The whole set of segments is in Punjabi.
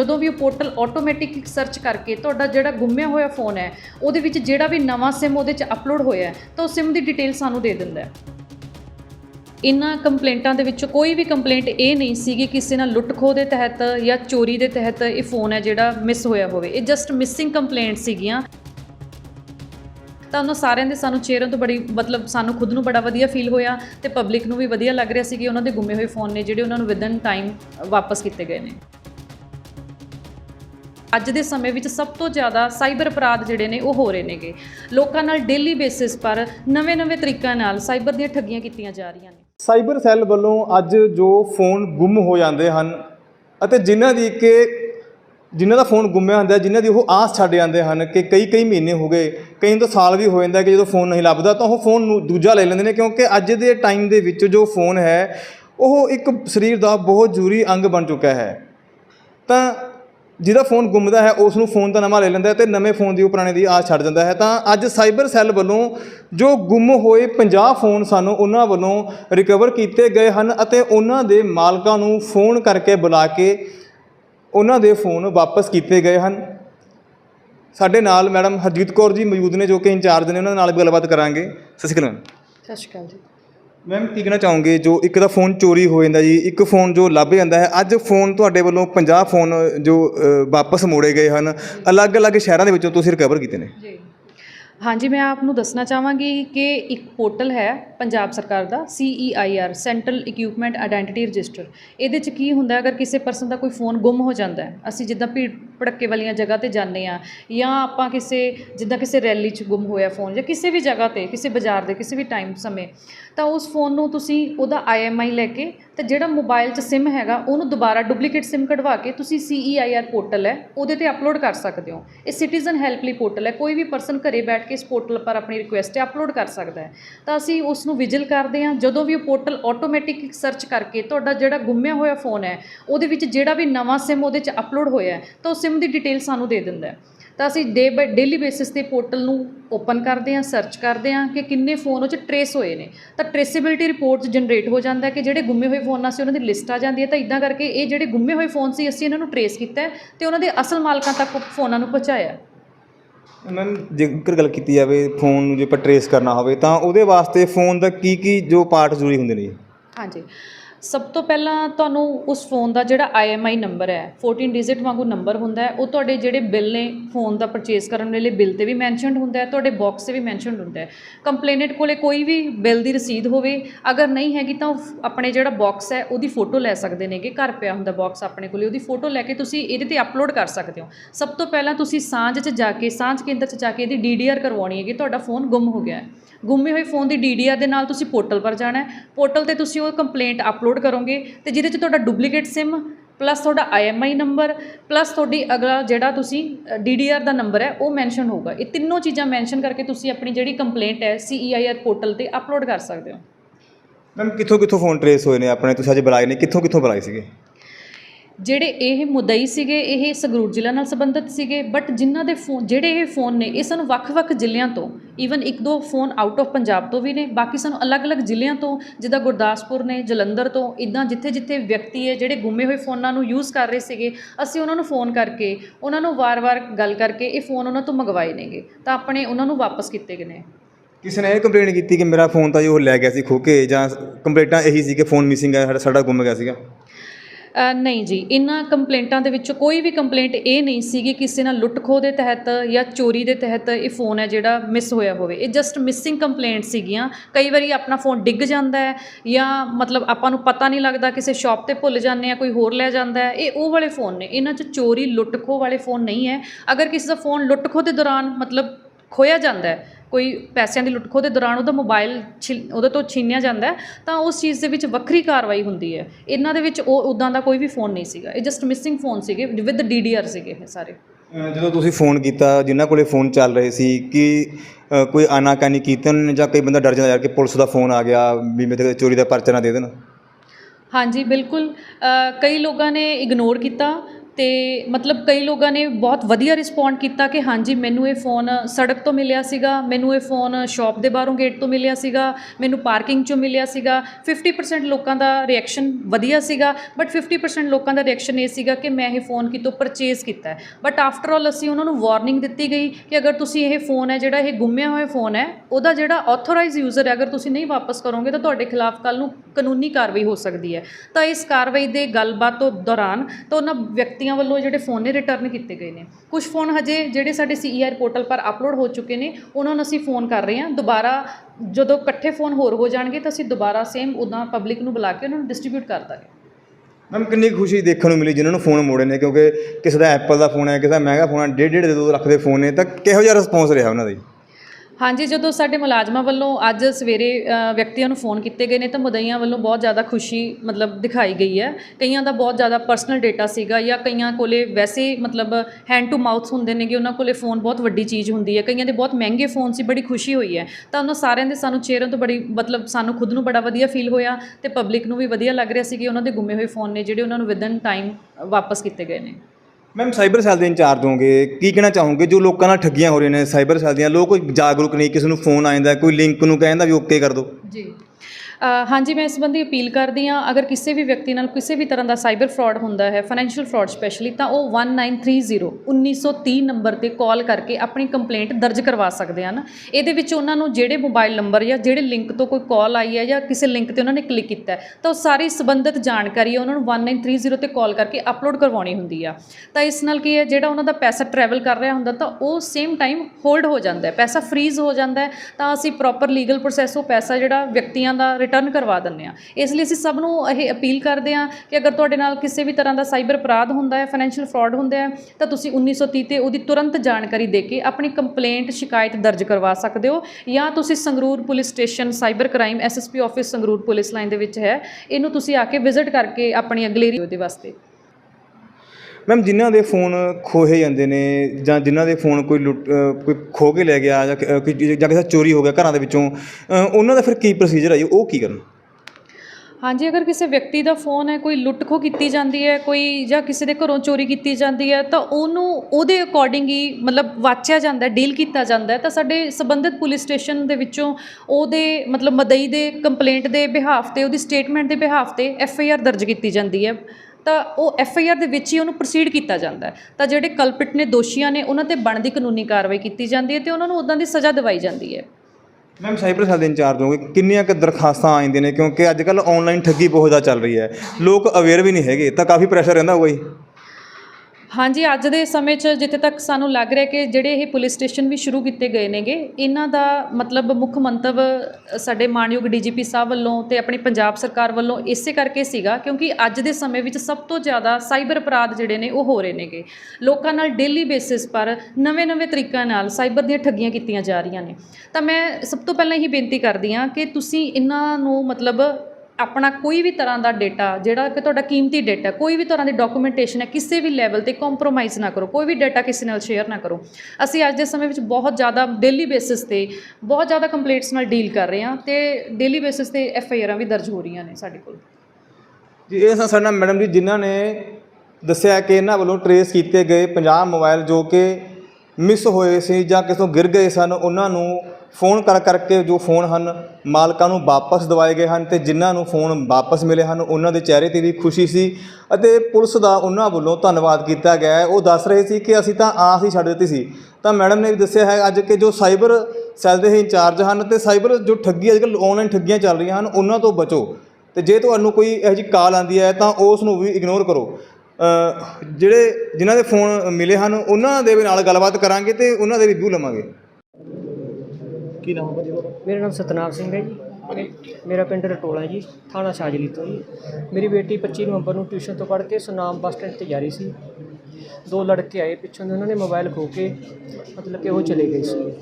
ਜਦੋਂ ਵੀ ਉਹ ਪੋਰਟਲ ਆਟੋਮੈਟਿਕ ਸਰਚ ਕਰਕੇ ਤੁਹਾਡਾ ਜਿਹੜਾ ਗੁੰਮਿਆ ਹੋਇਆ ਫੋਨ ਹੈ, ਉਹਦੇ ਵਿੱਚ ਜਿਹੜਾ ਵੀ ਨਵਾਂ SIM ਉਹਦੇ 'ਚ ਅਪਲੋਡ ਹੋਇਆ ਹੈ, ਤਾਂ ਉਹ SIM ਦੀ ਡਿਟੇਲ ਸਾਨੂੰ ਦੇ ਦਿੰਦਾ ਹੈ। ਇਨ੍ਹਾਂ ਕੰਪਲੇਂਟਾਂ ਦੇ ਵਿੱਚੋਂ ਕੋਈ ਵੀ ਕੰਪਲੇਂਟ ਇਹ ਨਹੀਂ ਸੀਗੀ ਕਿਸੇ ਨਾਲ ਲੁੱਟ ਖੋਹ ਦੇ ਤਹਿਤ ਜਾਂ ਚੋਰੀ ਦੇ ਤਹਿਤ ਇਹ ਫੋਨ ਹੈ ਜਿਹੜਾ ਮਿਸ ਹੋਇਆ ਹੋਵੇ। ਇਹ ਜਸਟ ਮਿਸਿੰਗ ਕੰਪਲੇਂਟ ਸੀਗੀਆਂ। ਤਾਂ ਉਹਨਾਂ ਸਾਰਿਆਂ ਦੇ ਸਾਨੂੰ ਚਿਹਰਿਆਂ ਤੋਂ ਬੜੀ ਮਤਲਬ ਸਾਨੂੰ ਖੁਦ ਨੂੰ ਬੜਾ ਵਧੀਆ ਫੀਲ ਹੋਇਆ ਤੇ ਪਬਲਿਕ ਨੂੰ ਵੀ ਵਧੀਆ ਲੱਗ ਰਿਹਾ ਸੀ ਕਿ ਉਹਨਾਂ ਦੇ ਗੁੰਮੇ ਹੋਏ ਫੋਨ ਨੇ ਜਿਹੜੇ ਉਹਨਾਂ ਨੂੰ ਵਿਦਨ ਟਾਈਮ ਵਾਪਸ ਕੀਤੇ ਗਏ ਨੇ। ਅੱਜ ਦੇ ਸਮੇਂ ਵਿੱਚ ਸਭ ਤੋਂ ਜ਼ਿਆਦਾ ਸਾਈਬਰ ਅਪਰਾਧ ਜਿਹੜੇ ਨੇ ਉਹ ਹੋ ਰਹੇ ਨੇਗੇ। ਲੋਕਾਂ ਨਾਲ ਡੇਲੀ ਬੇਸਿਸ ਪਰ ਨਵੇਂ-ਨਵੇਂ ਤਰੀਕਿਆਂ ਨਾਲ ਸਾਈਬਰ ਦੀਆਂ ਠੱਗੀਆਂ ਕੀਤੀਆਂ ਜਾ ਰਹੀਆਂ ਨੇ। ਸਾਈਬਰ ਸੈੱਲ ਵੱਲੋਂ ਅੱਜ ਜੋ ਫੋਨ ਗੁੰਮ ਹੋ ਜਾਂਦੇ ਹਨ ਅਤੇ ਜਿਨ੍ਹਾਂ ਦੀ ਕਿ ਜਿਨ੍ਹਾਂ ਦਾ ਫੋਨ ਗੁੰਮਿਆ ਹੁੰਦਾ, ਜਿਨ੍ਹਾਂ ਦੀ ਉਹ ਆਸ ਛੱਡ ਜਾਂਦੇ ਹਨ ਕਿ ਕਈ ਕਈ ਮਹੀਨੇ ਹੋ ਗਏ, ਕਈ ਤੋਂ ਸਾਲ ਵੀ ਹੋ ਜਾਂਦਾ ਕਿ ਜਦੋਂ ਫੋਨ ਨਹੀਂ ਲੱਭਦਾ ਤਾਂ ਉਹ ਫੋਨ ਨੂੰ ਦੂਜਾ ਲੈ ਲੈਂਦੇ ਨੇ ਕਿਉਂਕਿ ਅੱਜ ਦੇ ਟਾਈਮ ਦੇ ਵਿੱਚ ਜੋ ਫੋਨ ਹੈ, ਉਹ ਇੱਕ ਸਰੀਰ ਦਾ ਬਹੁਤ ਜ਼ਰੂਰੀ ਅੰਗ ਬਣ ਚੁੱਕਾ ਹੈ। ਤਾਂ ਜਿਹਦਾ ਫੋਨ ਗੁੰਮਦਾ ਹੈ, ਉਸ ਨੂੰ ਫੋਨ ਤਾਂ ਨਵਾਂ ਲੈ ਲੈਂਦਾ ਹੈ ਤੇ ਨਵੇਂ ਫੋਨ ਦੀ ਉਹ ਪੁਰਾਣੇ ਦੀ ਆਸ ਛੱਡ ਦਿੰਦਾ ਹੈ। ਤਾਂ ਅੱਜ ਸਾਈਬਰ ਸੈੱਲ ਵੱਲੋਂ ਜੋ ਗੁੰਮ ਹੋਏ 50 ਫੋਨ ਸਾਨੂੰ ਉਹਨਾਂ ਵੱਲੋਂ ਰਿਕਵਰ ਕੀਤੇ ਗਏ ਹਨ ਅਤੇ ਉਹਨਾਂ ਦੇ ਮਾਲਕਾਂ ਨੂੰ ਫੋਨ ਕਰਕੇ ਬੁਲਾ ਕੇ ਉਹਨਾਂ ਦੇ ਫੋਨ ਵਾਪਸ ਕੀਤੇ ਗਏ ਹਨ। ਸਾਡੇ ਨਾਲ ਮੈਡਮ ਹਰਜੀਤ ਕੌਰ ਜੀ ਮੌਜੂਦ ਨੇ ਜੋ ਕਿ ਇੰਚਾਰਜ ਨੇ, ਉਹਨਾਂ ਨਾਲ ਵੀ ਗੱਲਬਾਤ ਕਰਾਂਗੇ। ਸਤਿ ਸ਼੍ਰੀ ਅਕਾਲ ਮੈਮ। ਸਤਿ ਸ਼੍ਰੀ ਅਕਾਲ ਜੀ। ਮੈਮ ਕੀ ਕਹਿਣਾ ਚਾਹੋਗੇ? ਜੋ ਇੱਕ ਦਾ ਫੋਨ ਚੋਰੀ ਹੋ ਜਾਂਦਾ ਜੀ ਇੱਕ ਫੋਨ ਜੋ ਲੱਭ ਜਾਂਦਾ ਹੈ ਅੱਜ ਫੋਨ ਤੁਹਾਡੇ ਵੱਲੋਂ 50 ਫੋਨ ਜੋ ਅ, ਵਾਪਸ ਮੋੜੇ ਗਏ ਹਨ। ਅਲੱਗ-ਅਲੱਗ ਸ਼ਹਿਰਾਂ ਦੇ ਵਿੱਚੋਂ ਤੁਸੀਂ ਰਿਕਵਰ ਕੀਤੇ ਨੇ। ਜੀ। ਹਾਂਜੀ, ਮੈਂ ਆਪ ਨੂੰ ਦੱਸਣਾ ਚਾਹਾਂਗੀ ਕਿ ਇੱਕ ਪੋਰਟਲ ਹੈ ਪੰਜਾਬ ਸਰਕਾਰ ਦਾ CEIR central equipment identity register ਇਹਦੇ 'ਚ ਕੀ ਹੁੰਦਾ, ਅਗਰ ਕਿਸੇ ਪਰਸਨ ਦਾ ਕੋਈ ਫੋਨ ਗੁੰਮ ਹੋ ਜਾਂਦਾ ਹੈ, ਅਸੀਂ ਜਿੱਦਾਂ ਭੀੜ ਭੜੱਕੇ ਵਾਲੀਆਂ ਜਗ੍ਹਾ ਤੇ ਜਾਂਦੇ ਆ ਜਾਂ ਆਪਾਂ ਕਿਸੇ, ਜਿੱਦਾਂ ਕਿਸੇ ਰੈਲੀ 'ਚ ਗੁੰਮ ਹੋਇਆ ਫੋਨ ਜਾਂ ਕਿਸੇ ਵੀ ਜਗ੍ਹਾ ਤੇ, ਕਿਸੇ ਬਾਜ਼ਾਰ ਦੇ ਕਿਸੇ ਵੀ ਟਾਈਮ ਸਮੇਂ, ਤਾਂ ਉਸ ਫੋਨ ਨੂੰ ਤੁਸੀਂ ਉਹਦਾ IMI ਲੈ ਕੇ ਤੇ ਜਿਹੜਾ ਮੋਬਾਈਲ 'ਚ SIM ਹੈਗਾ, ਉਹਨੂੰ ਦੁਬਾਰਾ ਡੁਪਲੀਕੇਟ SIM ਕਢਵਾ ਕੇ ਤੁਸੀਂ CEIR ਪੋਰਟਲ ਹੈ, ਉਹਦੇ ਤੇ ਅਪਲੋਡ ਕਰ ਸਕਦੇ ਹੋ। ਇਹ ਸਿਟੀਜ਼ਨ ਹੈਲਪ ਲਈ ਪੋਰਟਲ ਹੈ, ਕੋਈ ਵੀ ਪਰਸਨ ਘਰੇ ਬੈਠ ਕੇ ਇਸ ਪੋਰਟਲ ਪਰ ਆਪਣੀ ਰਿਕੁਐਸਟ ਹੈ ਅਪਲੋਡ ਕਰ ਸਕਦਾ ਹੈ। ਤਾਂ ਅਸੀਂ ਉਸ ਨੂੰ ਵਿਜਿਲ ਕਰਦੇ ਹਾਂ, ਜਦੋਂ ਵੀ ਉਹ ਪੋਰਟਲ ਆਟੋਮੈਟਿਕ ਸਰਚ ਕਰਕੇ ਤੁਹਾਡਾ ਜਿਹੜਾ ਗੁੰਮਿਆ ਹੋਇਆ ਫੋਨ ਹੈ, ਉਹਦੇ ਵਿੱਚ ਜਿਹੜਾ ਵੀ ਨਵਾਂ SIM ਉਹਦੇ 'ਚ ਅਪਲੋਡ ਹੋਇਆ ਤਾਂ ਉਹ SIM ਦੀ ਡਿਟੇਲ ਸਾਨੂੰ ਦੇ ਦਿੰਦਾ ਹੈ। ਤਾਂ ਅਸੀਂ ਡੇ ਬਾਈ ਡੇਲੀ ਬੇਸਿਸ ਤੇ ਪੋਰਟਲ ਨੂੰ ਓਪਨ ਕਰਦੇ ਹਾਂ ਸਰਚ ਕਰਦੇ ਹਾਂ ਕਿ ਕਿੰਨੇ ਫੋਨ ਉਹ 'ਚ ਟਰੇਸ ਹੋਏ ਨੇ। ਤਾਂ ਟਰੇਸੇਬਿਲਟੀ ਰਿਪੋਰਟ ਜਨਰੇਟ ਹੋ ਜਾਂਦਾ ਕਿ ਜਿਹੜੇ ਗੁੰਮੇ ਹੋਏ ਫੋਨਾਂ ਸੀ ਉਹਨਾਂ ਦੀ ਲਿਸਟ ਆ ਜਾਂਦੀ ਹੈ। ਤਾਂ ਇਦਾਂ ਕਰਕੇ ਇਹ ਜਿਹੜੇ ਗੁੰਮੇ ਹੋਏ ਫੋਨ ਸੀ ਅਸੀਂ ਇਹਨਾਂ ਨੂੰ ਟਰੇਸ ਕੀਤਾ ਤੇ ਉਹਨਾਂ ਦੇ ਅਸਲ ਮਾਲਕਾਂ ਤੱਕ ਫੋਨਾਂ ਨੂੰ ਪਹੁੰਚਾਇਆ। ਮੈਮ ਜੇਕਰ ਗੱਲ ਕੀਤੀ ਜਾਵੇ ਫੋਨ ਨੂੰ ਜੇ ਆਪਾਂ ਟਰੇਸ ਕਰਨਾ ਹੋਵੇ ਤਾਂ ਉਹਦੇ ਵਾਸਤੇ ਫੋਨ ਦਾ ਕੀ ਕੀ ਜੋ ਪਾਰਟ ਜ਼ਰੂਰੀ ਹੁੰਦੇ ਨੇ? ਹਾਂਜੀ। ਸਭ ਤੋਂ ਪਹਿਲਾਂ ਤੁਹਾਨੂੰ ਉਸ ਫੋਨ ਦਾ ਜਿਹੜਾ IMI ਨੰਬਰ ਹੈ 14 ਡਿਜਿਟ ਵਾਂਗੂ ਨੰਬਰ ਹੁੰਦਾ ਹੈ, ਉਹ ਤੁਹਾਡੇ ਜਿਹੜੇ ਬਿੱਲ ਨੇ ਫੋਨ ਦਾ ਪਰਚੇਸ ਕਰਨ ਵੇਲੇ ਬਿੱਲ ਤੇ ਵੀ ਮੈਂਸ਼ਨਡ ਹੁੰਦਾ ਹੈ, ਤੁਹਾਡੇ ਬਾਕਸ ਤੇ ਵੀ ਮੈਂਸ਼ਨਡ ਹੁੰਦਾ ਹੈ। ਕੰਪਲੇਨੈਂਟ ਕੋਲੇ ਕੋਈ ਵੀ ਬਿੱਲ ਦੀ ਰਸੀਦ ਹੋਵੇ, ਅਗਰ ਨਹੀਂ ਹੈਗੀ ਤਾਂ ਉਹ ਆਪਣੇ ਜਿਹੜਾ ਬਾਕਸ ਹੈ, ਉਹਦੀ ਫੋਟੋ ਲੈ ਸਕਦੇ ਨੇਗੇ, ਘਰ ਪਿਆ ਹੁੰਦਾ ਬਾਕਸ ਆਪਣੇ ਕੋਲੇ, ਉਹਦੀ ਫੋਟੋ ਲੈ ਕੇ ਤੁਸੀਂ ਇਹਦੇ ਤੇ ਅਪਲੋਡ ਕਰ ਸਕਦੇ ਹੋ। ਸਭ ਤੋਂ ਪਹਿਲਾਂ ਤੁਸੀਂ ਸਾਂਝ 'ਚ ਜਾ ਕੇ, ਸਾਂਝ ਕੇਂਦਰ 'ਚ ਜਾ ਕੇ ਇਹਦੀ DDR ਕਰਵਾਉਣੀ ਹੈਗੀ, ਤੁਹਾਡਾ ਫੋਨ ਗੁੰਮ ਹੋ ਗਿਆ ਹੈ। ਗੁੰਮੇ ਹੋਏ ਫੋਨ ਦੀ DDR ਦੇ ਨਾਲ ਤੁਸੀਂ ਪੋਰਟਲ ਪਰ ਜਾਣਾ ਹੈ। ਪੋਰਟਲ ਤੇ ਤੁਸੀਂ ਉਹ ਕੰਪਲੇਂਟ ਅਪਲੋਡ ਕਰੋਗੇ ਤੇ ਜਿਹਦੇ 'ਚ ਤੁਹਾਡਾ ਡੁਪਲੀਕੇਟ SIM ਪਲੱਸ ਤੁਹਾਡਾ IMI ਨੰਬਰ ਪਲੱਸ ਤੁਹਾਡੀ ਅਗਲਾ ਜਿਹੜਾ ਤੁਸੀਂ DDR ਦਾ ਨੰਬਰ ਹੈ, ਉਹ ਮੈਂਸ਼ਨ ਹੋਊਗਾ। ਇਹ ਤਿੰਨੋਂ ਚੀਜ਼ਾਂ ਮੈਂਸ਼ਨ ਕਰਕੇ ਤੁਸੀਂ ਆਪਣੀ ਜਿਹੜੀ ਕੰਪਲੇਂਟ ਹੈ CEIR ਪੋਰਟਲ ਤੇ ਅਪਲੋਡ ਕਰ ਸਕਦੇ ਹੋ। ਮੈਮ ਕਿੱਥੋਂ ਕਿੱਥੋਂ ਫੋਨ ਟਰੇਸ ਹੋਏ ਨੇ ਆਪਣੇ? ਤੁਸੀਂ ਅੱਜ ਬੁਲਾਏ ਨੇ ਕਿੱਥੋਂ ਕਿੱਥੋਂ ਬੁਲਾਏ ਸੀਗੇ? ਜਿਹੜੇ ਇਹ ਮੁਦਈ ਸੀਗੇ, ਇਹ ਸੰਗਰੂਰ ਜ਼ਿਲ੍ਹਾ ਨਾਲ ਸੰਬੰਧਿਤ ਸੀਗੇ ਬਟ ਜਿਨ੍ਹਾਂ ਦੇ ਫੋਨ ਜਿਹੜੇ ਇਹ ਫੋਨ ਨੇ, ਇਹ ਸਾਨੂੰ ਵੱਖ-ਵੱਖ ਜ਼ਿਲ੍ਹਿਆਂ ਤੋਂ ਈਵਨ ਇੱਕ ਦੋ ਫੋਨ ਆਊਟ ਆਫ ਪੰਜਾਬ ਤੋਂ ਵੀ ਨੇ, ਬਾਕੀ ਸਾਨੂੰ ਅਲੱਗ-ਅਲੱਗ ਜ਼ਿਲ੍ਹਿਆਂ ਤੋਂ, ਜਿੱਦਾਂ ਗੁਰਦਾਸਪੁਰ ਨੇ, ਜਲੰਧਰ ਤੋਂ, ਇਦਾਂ ਜਿੱਥੇ-ਜਿੱਥੇ ਵਿਅਕਤੀ ਹੈ ਜਿਹੜੇ ਗੁੰਮੇ ਹੋਏ ਫੋਨਾਂ ਨੂੰ ਯੂਜ਼ ਕਰ ਰਹੇ ਸੀਗੇ, ਅਸੀਂ ਉਹਨਾਂ ਨੂੰ ਫੋਨ ਕਰਕੇ, ਉਹਨਾਂ ਨੂੰ ਵਾਰ-ਵਾਰ ਗੱਲ ਕਰਕੇ ਇਹ ਫੋਨ ਉਹਨਾਂ ਤੋਂ ਮੰਗਵਾਏ ਨੇਗੇ, ਤਾਂ ਆਪਣੇ ਉਹਨਾਂ ਨੂੰ ਵਾਪਸ ਕੀਤੇ ਗਏ ਨੇ। ਕਿਸੇ ਨੇ ਇਹ ਕੰਪਲੇਂਟ ਕੀਤੀ ਕਿ ਮੇਰਾ ਫੋਨ ਤਾਂ ਜੀ ਉਹ ਲੈ ਗਿਆ ਸੀ ਖੋ ਕੇ, ਜਾਂ ਕੰਪਲੇਂਟਾਂ ਇਹੀ ਸੀ ਕਿ ਫੋਨ ਮਿਸਿੰਗ ਹੈ ਸਾਡਾ- ਸਾਡਾ ਗੁੰਮ ਗਿਆ ਸੀਗਾ? ਨਹੀਂ ਜੀ, ਇਹਨਾਂ ਕੰਪਲੇਂਟਾਂ ਦੇ ਵਿੱਚੋਂ ਕੋਈ ਵੀ ਕੰਪਲੇਂਟ ਇਹ ਨਹੀਂ ਸੀਗੀ ਕਿਸੇ ਨਾਲ ਲੁੱਟ ਖੋਹ ਦੇ ਤਹਿਤ ਜਾਂ ਚੋਰੀ ਦੇ ਤਹਿਤ ਇਹ ਫੋਨ ਹੈ ਜਿਹੜਾ ਮਿਸ ਹੋਇਆ ਹੋਵੇ। ਇਹ ਜਸਟ ਮਿਸਿੰਗ ਕੰਪਲੇਂਟ ਸੀਗੀਆਂ। ਕਈ ਵਾਰੀ ਆਪਣਾ ਫੋਨ ਡਿੱਗ ਜਾਂਦਾ ਹੈ ਜਾਂ ਮਤਲਬ ਆਪਾਂ ਨੂੰ ਪਤਾ ਨਹੀਂ ਲੱਗਦਾ ਕਿਸੇ ਸ਼ਾਪ ਤੇ ਭੁੱਲ ਜਾਂਦੇ ਆ ਕੋਈ ਹੋਰ ਲੈ ਜਾਂਦਾ ਹੈ। ਇਹ ਉਹ ਵਾਲੇ ਫੋਨ ਨੇ। ਇਹਨਾਂ 'ਚ ਚੋਰੀ ਲੁੱਟ ਖੋਹ ਵਾਲੇ ਫੋਨ ਨਹੀਂ ਹੈ। ਅਗਰ ਕਿਸੇ ਦਾ ਫੋਨ ਲੁੱਟ ਖੋਹ ਦੇ ਦੌਰਾਨ ਮਤਲਬ ਖੋਇਆ ਜਾਂਦਾ ਹੈ ਕੋਈ ਪੈਸਿਆਂ ਦੀ ਲੁੱਟ ਖੋਹ ਦੇ ਦੌਰਾਨ ਉਹਦਾ ਮੋਬਾਈਲ ਉਹਦੇ ਤੋਂ ਛੀਨਿਆ ਜਾਂਦਾ ਤਾਂ ਉਸ ਚੀਜ਼ ਦੇ ਵਿੱਚ ਵੱਖਰੀ ਕਾਰਵਾਈ ਹੁੰਦੀ ਹੈ। ਇਹਨਾਂ ਦੇ ਵਿੱਚ ਉਹ ਉਦਾਂ ਦਾ ਕੋਈ ਵੀ ਫੋਨ ਨਹੀਂ ਸੀਗਾ। ਇਹ ਜਸਟ ਮਿਸਿੰਗ ਫੋਨ ਸੀਗੇ ਵਿਦ ਡੀਡੀਆਰ ਸੀਗੇ ਇਹ ਸਾਰੇ। ਜਦੋਂ ਤੁਸੀਂ ਫੋਨ ਕੀਤਾ ਜਿਨ੍ਹਾਂ ਕੋਲੇ ਫੋਨ ਚੱਲ ਰਹੇ ਸੀ ਕਿ ਕੋਈ ਆਨਾਕਾਨੀ ਕੀਤੀ ਉਹਨਾਂ ਨੇ ਜਾਂ ਕਈ ਬੰਦਾ ਡਰ ਜਾਂਦਾ ਯਾਰ ਕਿ ਪੁਲਿਸ ਦਾ ਫੋਨ ਆ ਗਿਆ ਵੀ ਮੇਰੇ ਤੇ ਚੋਰੀ ਦਾ ਪਰਚਾ ਨਾ ਦੇ ਦੇਣ? ਹਾਂਜੀ ਬਿਲਕੁਲ। ਕਈ ਲੋਕਾਂ ਨੇ ਇਗਨੋਰ ਕੀਤਾ। ਅਤੇ ਮਤਲਬ ਕਈ ਲੋਕਾਂ ਨੇ ਬਹੁਤ ਵਧੀਆ ਰਿਸਪੋਂਡ ਕੀਤਾ ਕਿ ਹਾਂਜੀ, ਮੈਨੂੰ ਇਹ ਫੋਨ ਸੜਕ ਤੋਂ ਮਿਲਿਆ ਸੀਗਾ, ਮੈਨੂੰ ਇਹ ਫੋਨ ਸ਼ਾਪ ਦੇ ਬਾਹਰੋਂ ਗੇਟ ਤੋਂ ਮਿਲਿਆ ਸੀਗਾ, ਮੈਨੂੰ ਪਾਰਕਿੰਗ 'ਚੋਂ ਮਿਲਿਆ ਸੀਗਾ। 50% ਲੋਕਾਂ ਦਾ ਰਿਐਕਸ਼ਨ ਵਧੀਆ ਸੀਗਾ ਬਟ 50% ਲੋਕਾਂ ਦਾ ਰਿਐਕਸ਼ਨ ਇਹ ਸੀਗਾ ਕਿ ਮੈਂ ਇਹ ਫੋਨ ਕਿਤੋਂ ਪਰਚੇਜ਼ ਕੀਤਾ ਹੈ। ਬਟ ਆਫਟਰ ਆਲ ਅਸੀਂ ਉਹਨਾਂ ਨੂੰ ਵਾਰਨਿੰਗ ਦਿੱਤੀ ਗਈ ਕਿ ਅਗਰ ਤੁਸੀਂ ਇਹ ਫੋਨ ਹੈ, ਜਿਹੜਾ ਇਹ ਗੁੰਮਿਆ ਹੋਇਆ ਫੋਨ ਹੈ, ਉਹਦਾ ਜਿਹੜਾ ਆਥੋਰਾਈਜ਼ ਯੂਜ਼ਰ ਹੈ, ਅਗਰ ਤੁਸੀਂ ਨਹੀਂ ਵਾਪਸ ਕਰੋਗੇ, ਤਾਂ ਤੁਹਾਡੇ ਖਿਲਾਫ ਕੱਲ ਨੂੰ ਕਾਨੂੰਨੀ ਕਾਰਵਾਈ ਹੋ ਸਕਦੀ ਹੈ। ਤਾਂ ਇਸ ਕਾਰਵਾਈ ਦੇ ਗੱਲਬਾਤ ਤੋਂ ਦੌਰਾਨ ਤਾਂ ਉਹਨਾਂ ਵਿਅਕਤੀ ਵਿਅਕਤੀਆਂ ਵੱਲੋਂ ਜਿਹੜੇ ਫੋਨ ਨੇ ਰਿਟਰਨ ਕੀਤੇ ਗਏ ਨੇ। ਕੁਝ ਫੋਨ ਹਜੇ ਜਿਹੜੇ ਸਾਡੇ ਸੀਈਆਰ ਪੋਰਟਲ ਪਰ ਅਪਲੋਡ ਹੋ ਚੁੱਕੇ ਨੇ, ਉਹਨਾਂ ਨੂੰ ਅਸੀਂ ਫੋਨ ਕਰ ਰਹੇ ਹਾਂ। ਦੁਬਾਰਾ ਜਦੋਂ ਇਕੱਠੇ ਫੋਨ ਹੋਰ ਹੋ ਜਾਣਗੇ ਤਾਂ ਅਸੀਂ ਦੁਬਾਰਾ ਸੇਮ ਉਦਾਂ ਪਬਲਿਕ ਨੂੰ ਬੁਲਾ ਕੇ ਉਹਨਾਂ ਨੂੰ ਡਿਸਟ੍ਰੀਬਿਊਟ ਕਰ ਦਾਂਗੇ। ਮੈਮ, ਕਿੰਨੀ ਖੁਸ਼ੀ ਦੇਖਣ ਨੂੰ ਮਿਲੀ ਜਿਨ੍ਹਾਂ ਨੂੰ ਫੋਨ ਮੋੜੇ ਨੇ? ਕਿਉਂਕਿ ਕਿਸੇ ਦਾ ਐਪਲ ਦਾ ਫੋਨ ਹੈ, ਕਿਸੇ ਦਾ ਮਹਿੰਗਾ ਫੋਨ ਹੈ ਡੇਢ ਡੇਢ ਦੋ ਲੱਖ ਦੇ ਫੋਨ ਨੇ, ਤਾਂ ਕਿਹੋ ਜਿਹਾ ਰਿਸਪੌਂਸ ਰਿਹਾ ਉਹਨਾਂ ਦਾ? ਜੀ ਹਾਂਜੀ, ਜਦੋਂ ਸਾਡੇ ਮੁਲਾਜ਼ਮਾਂ ਵੱਲੋਂ ਅੱਜ ਸਵੇਰੇ ਵਿਅਕਤੀਆਂ ਨੂੰ ਫੋਨ ਕੀਤੇ ਗਏ ਨੇ, ਤਾਂ ਮੁਦਈਆਂ ਵੱਲੋਂ ਬਹੁਤ ਜ਼ਿਆਦਾ ਖੁਸ਼ੀ, ਮਤਲਬ ਦਿਖਾਈ ਗਈ ਹੈ। ਕਈਆਂ ਦਾ ਬਹੁਤ ਜ਼ਿਆਦਾ ਪਰਸਨਲ ਡਾਟਾ ਸੀਗਾ ਜਾਂ ਕਈਆਂ ਕੋਲੇ ਵੈਸੇ ਮਤਲਬ ਹੈਂਡ ਟੂ ਮਾਊਥ ਹੁੰਦੇ ਨੇ ਕਿ ਉਹਨਾਂ ਕੋਲੇ ਫੋਨ ਬਹੁਤ ਵੱਡੀ ਚੀਜ਼ ਹੁੰਦੀ ਹੈ। ਕਈਆਂ ਦੇ ਬਹੁਤ ਮਹਿੰਗੇ ਫੋਨ ਸੀ, ਬੜੀ ਖੁਸ਼ੀ ਹੋਈ ਹੈ। ਤਾਂ ਉਹਨਾਂ ਸਾਰਿਆਂ ਦੇ ਸਾਨੂੰ ਚਿਹਰਿਆਂ ਤੋਂ ਬੜੀ ਮਤਲਬ ਸਾਨੂੰ ਖੁਦ ਨੂੰ ਬੜਾ ਵਧੀਆ ਫੀਲ ਹੋਇਆ ਤੇ ਪਬਲਿਕ ਨੂੰ ਵੀ ਵਧੀਆ ਲੱਗ ਰਿਹਾ ਸੀ ਕਿ ਉਹਨਾਂ ਦੇ ਗੁੰਮੇ ਹੋਏ ਫੋਨ ਨੇ, ਜਿਹੜੇ ਉਹਨਾਂ ਨੂੰ ਵਿਦਨ ਟਾਈਮ ਵਾਪਸ ਕੀਤੇ ਗਏ ਨੇ। ਮੈਮ ਸਾਈਬਰ ਸੈੱਲ ਦੇ ਇੰਚਾਰਜ ਹੋਗੇ ਕੀ ਕਹਿਣਾ ਚਾਹੋਗੇ? ਜੋ ਲੋਕਾਂ ਨਾਲ ਠੱਗੀਆਂ ਹੋ ਰਹੀਆਂ ਨੇ ਸਾਈਬਰ ਸੈੱਲ ਦੀਆਂ, ਲੋਕ ਕੋਈ ਜਾਗਰੂਕ ਨਹੀਂ, ਕਿਸੇ ਨੂੰ ਫੋਨ ਆ ਜਾਂਦਾ, ਕੋਈ ਲਿੰਕ ਨੂੰ ਕਹਿੰਦਾ ਵੀ ਓਕੇ ਕਰ ਦਿਓ ਜੀ। ਹਾਂਜੀ, ਮੈਂ ਇਸ ਸੰਬੰਧੀ ਅਪੀਲ ਕਰਦੀ ਹਾਂ, ਅਗਰ ਕਿਸੇ ਵੀ ਵਿਅਕਤੀ ਨਾਲ ਕਿਸੇ ਵੀ ਤਰ੍ਹਾਂ ਦਾ ਸਾਈਬਰ ਫਰਾਡ ਹੁੰਦਾ ਹੈ ਫਾਈਨੈਂਸ਼ੀਅਲ ਫਰਾਡ ਸਪੈਸ਼ਲੀ ਤਾਂ ਉਹ 1930 1930 ਨੰਬਰ ਤੇ ਕਾਲ ਕਰਕੇ ਆਪਣੀ ਕੰਪਲੇਂਟ ਦਰਜ ਕਰਵਾ ਸਕਦੇ ਹਨ। ਇਹਦੇ ਵਿੱਚ ਉਹਨਾਂ ਨੂੰ ਜਿਹੜੇ ਮੋਬਾਈਲ ਨੰਬਰ ਜਾਂ ਜਿਹੜੇ ਲਿੰਕ ਤੋਂ ਕੋਈ ਕਾਲ ਆਈ ਹੈ ਜਾਂ ਕਿਸੇ ਲਿੰਕ ਤੇ ਉਹਨਾਂ ਨੇ ਕਲਿੱਕ ਕੀਤਾ ਤਾਂ ਉਹ ਸਾਰੀ ਸੰਬੰਧਿਤ ਜਾਣਕਾਰੀ ਉਹਨਾਂ ਨੂੰ 1930 ਤੇ ਕਾਲ ਕਰਕੇ ਅਪਲੋਡ ਕਰਵਾਉਣੀ ਹੁੰਦੀ ਆ। ਤਾਂ ਇਸ ਨਾਲ ਕੀ ਹੈ, ਜਿਹੜਾ ਉਹਨਾਂ ਦਾ ਪੈਸਾ ਟਰੈਵਲ ਕਰ ਰਿਹਾ ਹੁੰਦਾ, ਤਾਂ ਉਹ ਸੇਮ ਟਾਈਮ ਹੋਲਡ ਹੋ ਜਾਂਦਾ ਹੈ, ਪੈਸਾ ਫਰੀਜ਼ ਹੋ ਜਾਂਦਾ ਹੈ, ਤਾਂ ਅਸੀਂ ਪ੍ਰੋਪਰ ਲੀਗਲ ਪ੍ਰੋਸੈਸ ਉਹ ਪੈਸਾ ਜਿਹੜਾ ਵਿਅਕਤੀਆਂ ਦਾ ਰਿਟਰਨ ਕਰਵਾ ਦਿੰਦੇ ਆ ਇਸ ਲਈ ਅਸੀਂ ਸਭ ਨੂੰ ਇਹ ਅਪੀਲ ਕਰਦੇ ਹਾਂ ਕਿ ਅਗਰ ਤੁਹਾਡੇ ਨਾਲ ਕਿਸੇ ਵੀ ਤਰ੍ਹਾਂ ਦਾ ਸਾਈਬਰ ਅਪਰਾਧ ਹੁੰਦਾ ਹੈ ਫਾਈਨੈਂਸ਼ੀਅਲ ਫਰਾਡ ਹੁੰਦਾ ਹੈ, ਤਾਂ ਤੁਸੀਂ 1930 ਤੇ ਉਹਦੀ ਤੁਰੰਤ ਜਾਣਕਾਰੀ ਦੇ ਕੇ ਆਪਣੀ ਕੰਪਲੇਂਟ ਸ਼ਿਕਾਇਤ ਦਰਜ ਕਰਵਾ ਸਕਦੇ ਹੋ। ਜਾਂ ਤੁਸੀਂ Sangrur police station cyber crime SSP office Sangrur police line ਦੇ ਵਿੱਚ ਹੈ। ਇਹਨੂੰ ਤੁਸੀਂ ਆ ਕੇ ਵਿਜ਼ਿਟ ਕਰਕੇ ਆਪਣੀ ਅਗਲੇਰੀ ਉਹਦੇ ਵਾਸਤੇ ਮੈਮ ਜਿਨ੍ਹਾਂ ਦੇ ਫੋਨ ਖੋਹੇ ਜਾਂਦੇ ਨੇ ਜਾਂ ਜਿਨ੍ਹਾਂ ਦੇ ਫੋਨ ਕੋਈ ਲੁੱਟ ਕੋਈ ਖੋ ਕੇ ਲੈ ਗਿਆ ਜਾਂ ਕੋਈ ਜਾਂ ਕਿਸੇ ਦਾ ਚੋਰੀ ਹੋ ਗਿਆ ਘਰਾਂ ਦੇ ਵਿੱਚੋਂ ਉਹਨਾਂ ਦਾ ਫਿਰ ਕੀ ਪ੍ਰੋਸੀਜਰ ਹੈ ਜੀ? ਉਹ ਕੀ ਕਰਨ? ਹਾਂਜੀ, ਅਗਰ ਕਿਸੇ ਵਿਅਕਤੀ ਦਾ ਫੋਨ ਹੈ, ਕੋਈ ਲੁੱਟ ਖੋ ਕੀਤੀ ਜਾਂਦੀ ਹੈ, ਕੋਈ ਜਾਂ ਕਿਸੇ ਦੇ ਘਰੋਂ ਚੋਰੀ ਕੀਤੀ ਜਾਂਦੀ ਹੈ, ਤਾਂ ਉਹਨੂੰ, ਉਹਦੇ ਅਕੋਰਡਿੰਗ ਹੀ ਮਤਲਬ ਵਾਚਿਆ ਜਾਂਦਾ ਡੀਲ ਕੀਤਾ ਜਾਂਦਾ ਤਾਂ ਸਾਡੇ ਸੰਬੰਧਿਤ ਪੁਲਿਸ ਸਟੇਸ਼ਨ ਦੇ ਵਿੱਚੋਂ ਉਹਦੇ ਮਤਲਬ ਮਦਈ ਦੇ ਕੰਪਲੇਂਟ ਦੇ ਬਿਹਾਫ ਤੇ, ਉਹਦੀ ਸਟੇਟਮੈਂਟ ਦੇ ਬਿਹਾਫ ਤੇ ਐਫ ਆਈ ਆਰ ਦਰਜ ਕੀਤੀ ਜਾਂਦੀ ਹੈ। ਤਾਂ ਉਹ ਐਫ ਆਈ ਆਰ ਦੇ ਵਿੱਚ ਹੀ ਉਹਨੂੰ ਪ੍ਰੋਸੀਡ ਕੀਤਾ ਜਾਂਦਾ ਤਾਂ ਜਿਹੜੇ ਕਲਪਿਟ ਨੇ, ਦੋਸ਼ੀਆਂ ਨੇ, ਉਹਨਾਂ ਤੇ ਬਣਦੀ ਕਾਨੂੰਨੀ ਕਾਰਵਾਈ ਕੀਤੀ ਜਾਂਦੀ ਹੈ ਤੇ ਉਹਨਾਂ ਨੂੰ ਉਦਾਂ ਦੀ ਸਜ਼ਾ ਦਿਵਾਈ ਜਾਂਦੀ ਹੈ। ਮੈਮ ਸਾਈਬਰ ਸੈੱਲ ਦੇ ਇੰਚਾਰਜ ਹੋਗੇ ਕਿੰਨੀਆਂ ਕੁ ਦਰਖਾਸਤਾਂ ਆ ਜਾਂਦੀਆਂ ਨੇ? ਕਿਉਂਕਿ ਅੱਜ ਕੱਲ ਆਨਲਾਈਨ ਠੱਗੀ ਬਹੁਤ ਜ਼ਿਆਦਾ ਚੱਲ ਰਹੀ ਹੈ। ਲੋਕ ਅਵੇਅਰ ਵੀ ਨਹੀਂ ਹੈਗੇ, ਤਾਂ ਕਾਫੀ ਪ੍ਰੈਸ਼ਰ ਰਹਿੰਦਾ ਹੋਊਗਾ ਜੀ। ਹਾਂਜੀ ਅੱਜ ਦੇ ਸਮੇਂ 'ਚ ਜਿੱਥੇ ਤੱਕ ਸਾਨੂੰ ਲੱਗ ਰਿਹਾ ਕਿ ਜਿਹੜੇ ਇਹ ਪੁਲਿਸ ਸਟੇਸ਼ਨ ਵੀ ਸ਼ੁਰੂ ਕੀਤੇ ਗਏ ਨੇਗੇ ਇਹਨਾਂ ਦਾ ਮਤਲਬ ਮੁੱਖ ਮੰਤਵ ਅ, ਸਾਡੇ ਮਾਨਯੋਗ ਡੀਜੀਪੀ ਸਾਹਿਬ ਵੱਲੋਂ ਤੇ ਆਪਣੀ ਪੰਜਾਬ ਸਰਕਾਰ ਵੱਲੋਂ ਇਸੇ ਕਰਕੇ ਸੀਗਾ ਕਿਉਂਕਿ ਅੱਜ ਦੇ ਸਮੇਂ ਵਿੱਚ ਸਭ ਤੋਂ ਜ਼ਿਆਦਾ ਸਾਈਬਰ ਅਪਰਾਧ ਜਿਹੜੇ ਨੇ ਉਹ ਹੋ ਰਹੇ ਨੇਗੇ। ਲੋਕਾਂ ਨਾਲ ਡੇਲੀ ਬੇਸਿਸ ਪਰ ਨਵੇਂ-ਨਵੇਂ ਤਰੀਕਿਆਂ ਨਾਲ ਸਾਈਬਰ ਦੀਆਂ ਠੱਗੀਆਂ ਕੀਤੀਆਂ ਜਾ ਰਹੀਆਂ ਨੇ। ਤਾਂ ਮੈਂ ਸਭ ਤੋਂ ਪਹਿਲਾਂ ਇਹੀ ਬੇਨਤੀ ਕਰਦੀ ਹਾਂ ਕਿ ਤੁਸੀਂ ਇਹਨਾਂ ਨੂੰ ਮਤਲਬ ਆਪਣਾ ਕੋਈ ਵੀ ਤਰ੍ਹਾਂ ਦਾ ਡਾਟਾ ਜਿਹੜਾ ਕਿ ਤੁਹਾਡਾ ਕੀਮਤੀ ਡਾਟਾ ਕੋਈ ਵੀ ਤਰ੍ਹਾਂ ਦੀ ਡਾਕੂਮੈਂਟੇਸ਼ਨ ਹੈ, ਕਿਸੇ ਵੀ ਲੈਵਲ ਤੇ ਕੰਪਰੋਮਾਈਜ਼ ਨਾ ਕਰੋ, ਕੋਈ ਵੀ ਡਾਟਾ ਕਿਸੇ ਨਾਲ ਸ਼ੇਅਰ ਨਾ ਕਰੋ। ਅਸੀਂ ਅੱਜ ਦੇ ਸਮੇਂ ਵਿੱਚ ਬਹੁਤ ਜ਼ਿਆਦਾ ਡੇਲੀ ਬੇਸਿਸ ਤੇ ਬਹੁਤ ਜ਼ਿਆਦਾ ਕੰਪਲੇਂਟਸ ਨਾਲ ਡੀਲ ਕਰ ਰਹੇ ਹਾਂ ਤੇ ਡੇਲੀ ਬੇਸਿਸ ਤੇ ਐਫ ਆਈ ਆਰਾਂ ਵੀ ਦਰਜ ਹੋ ਰਹੀਆਂ ਨੇ ਸਾਡੇ ਕੋਲ। ਜੀ, ਇਹ ਸਨ ਸਾਡੇ ਮੈਡਮ ਜੀ, ਜਿਨ੍ਹਾਂ ਨੇ ਦੱਸਿਆ ਕਿ ਇਹਨਾਂ ਵੱਲੋਂ ਟਰੇਸ ਕੀਤੇ ਗਏ 50 ਮੋਬਾਈਲ ਜੋ ਕਿ ਮਿਸ ਹੋਏ ਸੀ ਜਾਂ ਕਿਸੋਂ ਗਿਰ ਗਏ ਸਨ, ਉਹਨਾਂ ਨੂੰ ਫੋਨ ਕਰ ਕਰਕੇ ਜੋ ਫੋਨ ਹਨ, ਮਾਲਕਾਂ ਨੂੰ ਵਾਪਸ ਦਿਵਾਏ ਗਏ ਹਨ ਤੇ ਜਿਨ੍ਹਾਂ ਨੂੰ ਫੋਨ ਵਾਪਸ ਮਿਲੇ ਹਨ, ਉਹਨਾਂ ਦੇ ਚਿਹਰੇ ਤੇ ਵੀ ਖੁਸ਼ੀ ਸੀ ਅਤੇ ਪੁਲਿਸ ਦਾ ਉਹਨਾਂ ਵੱਲੋਂ ਧੰਨਵਾਦ ਕੀਤਾ ਗਿਆ ਹੈ। ਉਹ ਦੱਸ ਰਹੇ ਸੀ ਕਿ ਅਸੀਂ ਤਾਂ ਆਸ ਹੀ ਛੱਡ ਦਿੱਤੀ ਸੀ। ਤਾਂ ਮੈਡਮ ਨੇ ਵੀ ਦੱਸਿਆ ਹੈ ਅੱਜ ਕਿ ਜੋ ਸਾਈਬਰ ਸੈੱਲ ਦੇ ਇੰਚਾਰਜ ਹਨ ਤੇ ਸਾਈਬਰ ਜੋ ਠੱਗੀ ਅੱਜਕੱਲ ਆਨਲਾਈਨ ਠੱਗੀਆਂ ਚੱਲ ਰਹੀਆਂ ਹਨ, ਉਹਨਾਂ ਤੋਂ ਬਚੋ। ਤੇ ਜੇ ਤੁਹਾਨੂੰ ਕੋਈ ਇਹੋ ਜਿਹੀ ਕਾਲ ਆਂਦੀ ਹੈ ਤਾਂ ਉਸ ਨੂੰ ਵੀ ਇਗਨੋਰ ਕਰੋ। ਜਿਹੜੇ ਜਿਨ੍ਹਾਂ ਦੇ ਫੋਨ ਮਿਲੇ ਹਨ, ਉਹਨਾਂ ਦੇ ਵੀ ਨਾਲ ਗੱਲਬਾਤ ਕਰਾਂਗੇ ਤੇ ਉਹਨਾਂ ਦੇ ਰਿਵਿਊ ਲਵਾਂਗੇ। ਕੀ ਨਾਮ ਹੈ ਭਾਜੀ ਤੁਹਾਡਾ? ਮੇਰਾ ਨਾਮ ਸਤਨਾਮ ਸਿੰਘ ਹੈ ਜੀ। ਮੇਰਾ ਪਿੰਡ ਰਟੋਲਾ ਜੀ, ਥਾਣਾ ਸ਼ਾਜਲੀ ਤੋਂ ਜੀ। ਮੇਰੀ ਬੇਟੀ 25 ਨਵੰਬਰ ਨੂੰ ਟਿਊਸ਼ਨ ਤੋਂ ਪੜ੍ਹ ਕੇ ਸੁਨਾਮ ਬੱਸ ਸਟੈਂਡ ਤੇ ਜਾ ਰਹੀ ਸੀ। ਦੋ ਲੜਕੇ ਆਏ ਪਿੱਛੋਂ ਦੇ, ਉਹਨਾਂ ਨੇ ਮੋਬਾਈਲ ਖੋ ਕੇ ਮਤਲਬ ਕਿ ਉਹ ਚਲੇ ਗਏ ਸੀ।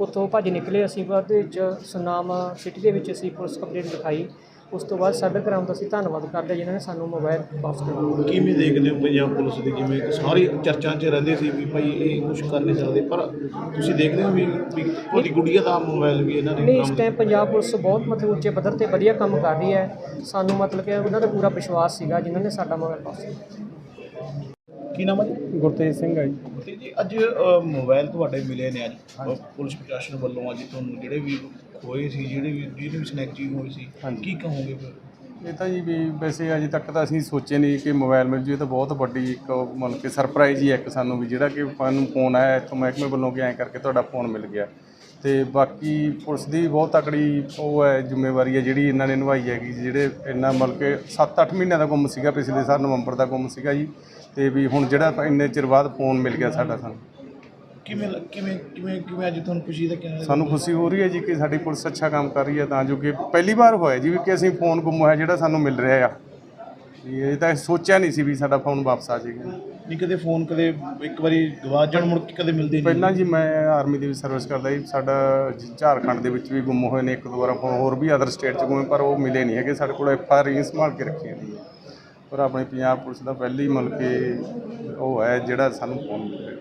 ਉੱਥੋਂ ਭੱਜ ਨਿਕਲੇ, ਅਸੀਂ ਬਾਅਦ ਦੇ ਵਿੱਚ ਸੁਨਾਮ ਸਿਟੀ ਦੇ ਵਿੱਚ ਅਸੀਂ ਪੁਲਿਸ ਕੰਪਲੇਂਟ ਲਿਖਾਈ। ਉਸ ਤੋਂ ਬਾਅਦ ਸਾਈਬਰ ਕ੍ਰਾਈਮ ਦਾ ਅਸੀਂ ਧੰਨਵਾਦ ਕਰਦੇ ਜਿਨ੍ਹਾਂ ਨੇ ਸਾਨੂੰ ਮੋਬਾਈਲ ਵਾਪਸ ਕਰਵਾਇਆ। ਕਿਵੇਂ ਦੇਖਦੇ ਹੋ ਪੰਜਾਬ ਪੁਲਿਸ ਦੀ ਜਿਵੇਂ ਕਿ ਸਾਰੀ ਚਰਚਾ 'ਚ ਰਹਿੰਦੇ ਸੀ ਵੀ ਭਾਈ ਇਹ ਕੁਝ ਕਰ ਨਹੀਂ ਸਕਦੇ ਪਰ ਤੁਸੀਂ ਦੇਖਦੇ ਹੋ ਵੀ ਵੀ ਤੁਹਾਡੀ ਗੁੜੀਆ ਦਾ ਮੋਬਾਈਲ ਵੀ ਇਹਨਾਂ ਨੇ ਨਹੀਂ ਇਸ ਟਾਈਮ ਪੰਜਾਬ ਪੁਲਿਸ ਬਹੁਤ ਮਤਲਬ ਉੱਚੇ ਪੱਧਰ ਤੇ ਵਧੀਆ ਕੰਮ ਕਰ ਰਹੀ ਹੈ। ਸਾਨੂੰ ਮਤਲਬ ਕਿ ਉਹਨਾਂ ਦਾ ਪੂਰਾ ਵਿਸ਼ਵਾਸ ਸੀਗਾ ਜਿਨ੍ਹਾਂ ਨੇ ਸਾਡਾ ਮੋਬਾਈਲ ਵਾਪਸ ਕੀ ਨਾਮ ਹੈ ਜੀ? ਗੁਰਤੇਜ ਸਿੰਘ ਹੈ ਜੀ। ਤੇ ਜੀ ਅੱਜ ਅ, ਮੋਬਾਈਲ ਤੁਹਾਡੇ ਮਿਲੇ ਨੇ ਅੱਜ। ਅ, ਪੁਲਿਸ ਪ੍ਰਸ਼ਾਸਨ ਵੱਲੋਂ ਅੱਜ ਤੁਹਾਨੂੰ ਜਿਹੜੇ ਵੀ ਹੋਏ ਸੀ ਜਿਹੜੇ ਵੀ ਜਿਹਦੇ ਵੀ ਸਨੈਚਿੰਗ ਹੋਈ ਸੀ ਹਾਂਜੀ। ਕੀ ਕਹੋਗੇ ਫਿਰ? ਇਹ ਤਾਂ ਜੀ ਵੀ ਵੈਸੇ ਅਜੇ ਤੱਕ ਤਾਂ ਅਸੀਂ ਸੋਚੇ ਨਹੀਂ ਕਿ ਮੋਬਾਈਲ ਮਿਲ ਜੂ। ਇਹ ਤਾਂ ਬਹੁਤ ਵੱਡੀ ਇੱਕ ਮਤਲਬ ਕਿ ਸਰਪ੍ਰਾਈਜ਼ ਹੀ ਹੈ ਇੱਕ ਸਾਨੂੰ ਵੀ ਜਿਹੜਾ ਕਿ ਸਾਨੂੰ ਫੋਨ ਆਇਆ ਇੱਥੋਂ ਮਹਿਕਮੇ ਵੱਲੋਂ ਕਿ ਐਂ ਕਰਕੇ ਤੁਹਾਡਾ ਫੋਨ ਮਿਲ ਗਿਆ। ਤੇ ਬਾਕੀ ਪੁਲਿਸ ਦੀ ਬਹੁਤ ਤਕੜੀ ਉਹ ਹੈ ਜ਼ਿੰਮੇਵਾਰੀ ਹੈ ਜਿਹੜੀ ਇਹਨਾਂ ਨੇ ਨਿਭਾਈ ਹੈਗੀ ਜਿਹੜੇ ਇੰਨਾ ਮਤਲਬ ਕਿ 7-8 ਮਹੀਨਿਆਂ ਦਾ ਗੁੰਮ ਸੀਗਾ ਪਿਛਲੇ ਸਾਲ ਨਵੰਬਰ ਦਾ ਗੁੰਮ ਸੀਗਾ ਜੀ ਤੇ ਵੀ ਹੁਣ ਜਿਹੜਾ ਇੰਨੇ ਚਿਰ ਬਾਅਦ ਫੋਨ ਮਿਲ ਗਿਆ ਸਾਡਾ ਸਾਨੂੰ। ਕਿਵੇਂ ਕਿਵੇਂ ਕਿਵੇਂ ਕਿਵੇਂ ਅੱਜ ਤੁਹਾਨੂੰ ਖੁਸ਼ੀ ਦਾ ਕਿਵੇਂ ਸਾਨੂੰ ਖੁਸ਼ੀ ਹੋ ਰਹੀ ਹੈ ਜੀ ਕਿ ਸਾਡੀ ਪੁਲਿਸ ਅੱਛਾ ਕੰਮ ਕਰ ਰਹੀ ਹੈ ਤਾਂ ਜੋ ਕਿ ਪਹਿਲੀ ਵਾਰ ਹੋਇਆ ਜੀ ਵੀ ਕਿ ਅਸੀਂ ਫੋਨ ਗੁੰਮ ਹੋਇਆ ਜਿਹੜਾ ਸਾਨੂੰ ਮਿਲ ਰਿਹਾ ਆ। ਵੀ ਇਹ ਤਾਂ ਸੋਚਿਆ ਨਹੀਂ ਸੀ ਵੀ ਸਾਡਾ ਫੋਨ ਵਾਪਸ ਆ ਜਾਏਗਾ ਨਹੀਂ ਕਦੇ ਫੋਨ ਕਦੇ ਇੱਕ ਵਾਰੀ ਗਵਾਚ ਜਾਣ ਮੁੜ ਕੇ ਕਦੇ ਮਿਲਦੇ ਨਹੀਂ? ਪਹਿਲਾਂ ਜੀ ਮੈਂ ਆਰਮੀ ਦੀ ਵੀ ਸਰਵਿਸ ਕਰਦਾ ਜੀ ਸਾਡਾ ਝਾਰਖੰਡ ਦੇ ਵਿੱਚ ਵੀ ਗੁੰਮ ਹੋਏ ਨੇ ਇੱਕ ਦੋ ਵਾਰ ਫੋਨ ਹੋਰ ਵੀ ਅਦਰ ਸਟੇਟ 'ਚ ਗੁੰਮੇ ਪਰ ਉਹ ਮਿਲੇ ਨਹੀਂ ਹੈਗੇ ਸਾਡੇ ਕੋਲ ਐਫ ਆਰ ਆਈ ਸੰਭਾਲ ਕੇ ਰੱਖੀਆਂ ਨੇ ਪਰ ਆਪਣੀ ਪੰਜਾਬ ਪੁਲਿਸ ਦਾ ਪਹਿਲੀ ਮਤਲਬ ਕਿ ਉਹ ਹੈ ਜਿਹੜਾ ਸਾਨੂੰ ਫੋਨ ਮਿਲਿਆ।